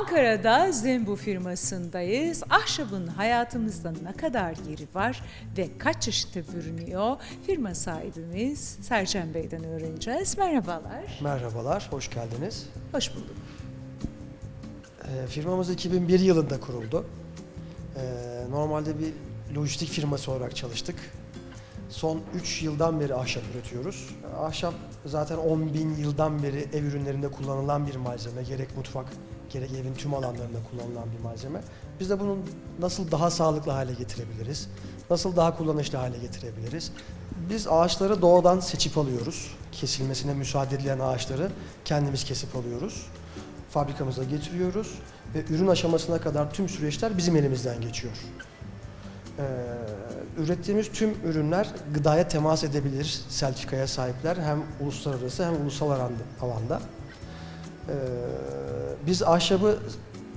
Ankara'da Zembu firmasındayız. Ahşabın hayatımızda ne kadar yeri var ve kaç çeşitte bürünüyor? Firma sahibimiz Sercan Bey'den öğreneceğiz. Merhabalar. Merhabalar, hoş geldiniz. Hoş bulduk. Ee, firmamız 2001 yılında kuruldu. Ee, normalde bir lojistik firması olarak çalıştık. Son 3 yıldan beri ahşap üretiyoruz. Ahşap zaten 10 bin yıldan beri ev ürünlerinde kullanılan bir malzeme. Gerek mutfak, gerek evin tüm alanlarında kullanılan bir malzeme. Biz de bunun nasıl daha sağlıklı hale getirebiliriz? Nasıl daha kullanışlı hale getirebiliriz? Biz ağaçları doğadan seçip alıyoruz. Kesilmesine müsaade edilen ağaçları kendimiz kesip alıyoruz. Fabrikamıza getiriyoruz ve ürün aşamasına kadar tüm süreçler bizim elimizden geçiyor. Ee, ürettiğimiz tüm ürünler gıdaya temas edebilir sertifikaya sahipler hem uluslararası hem ulusal alanda. Ee, biz ahşabı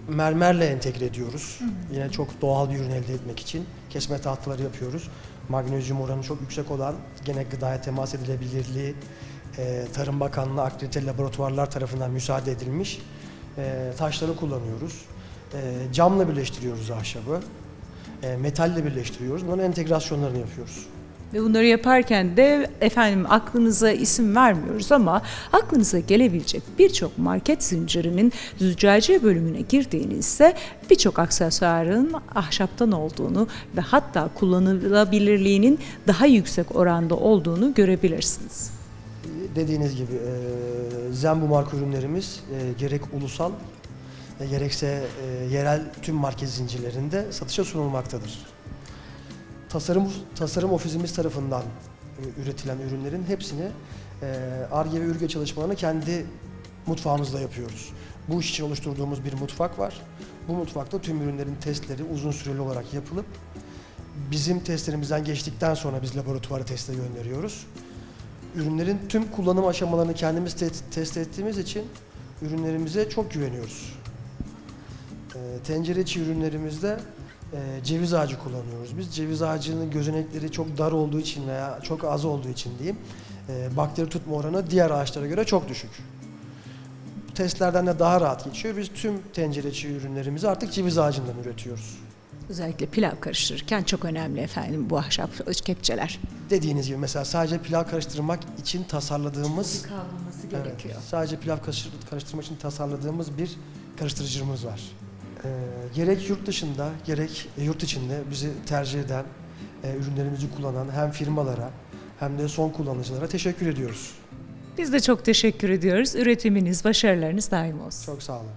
mermerle entegre ediyoruz. Yine çok doğal bir ürün elde etmek için kesme tahtaları yapıyoruz. Magnezyum oranı çok yüksek olan gene gıdaya temas edilebilirliği e, Tarım Bakanlığı akredite laboratuvarlar tarafından müsaade edilmiş e, taşları kullanıyoruz. E, camla birleştiriyoruz ahşabı. E, metalle birleştiriyoruz. Bunların entegrasyonlarını yapıyoruz. Ve bunları yaparken de efendim aklınıza isim vermiyoruz ama aklınıza gelebilecek birçok market zincirinin züccaciye bölümüne girdiğinizde birçok aksesuarın ahşaptan olduğunu ve hatta kullanılabilirliğinin daha yüksek oranda olduğunu görebilirsiniz. Dediğiniz gibi e, Zembu marka ürünlerimiz e, gerek ulusal e, gerekse e, yerel tüm market zincirlerinde satışa sunulmaktadır. Tasarım tasarım ofisimiz tarafından e, üretilen ürünlerin hepsini e, Ar-Ge ve Ürge çalışmalarını kendi mutfağımızda yapıyoruz. Bu iş için oluşturduğumuz bir mutfak var. Bu mutfakta tüm ürünlerin testleri uzun süreli olarak yapılıp bizim testlerimizden geçtikten sonra biz laboratuvara teste gönderiyoruz. Ürünlerin tüm kullanım aşamalarını kendimiz te- test ettiğimiz için ürünlerimize çok güveniyoruz. E, tencere içi ürünlerimizde e, ceviz ağacı kullanıyoruz. Biz ceviz ağacının gözenekleri çok dar olduğu için veya çok az olduğu için diyeyim, e, bakteri tutma oranı diğer ağaçlara göre çok düşük. Testlerden de daha rahat geçiyor. Biz tüm tencere içi ürünlerimizi artık ceviz ağacından üretiyoruz. Özellikle pilav karıştırırken çok önemli efendim bu ahşap kepçeler. Dediğiniz gibi mesela sadece pilav karıştırmak için tasarladığımız Kavrulması Evet, gerekiyor. sadece pilav karıştır- karıştırmak için tasarladığımız bir karıştırıcımız var. Ee, gerek yurt dışında gerek yurt içinde bizi tercih eden, e, ürünlerimizi kullanan hem firmalara hem de son kullanıcılara teşekkür ediyoruz. Biz de çok teşekkür ediyoruz. Üretiminiz, başarılarınız daim olsun. Çok sağ olun.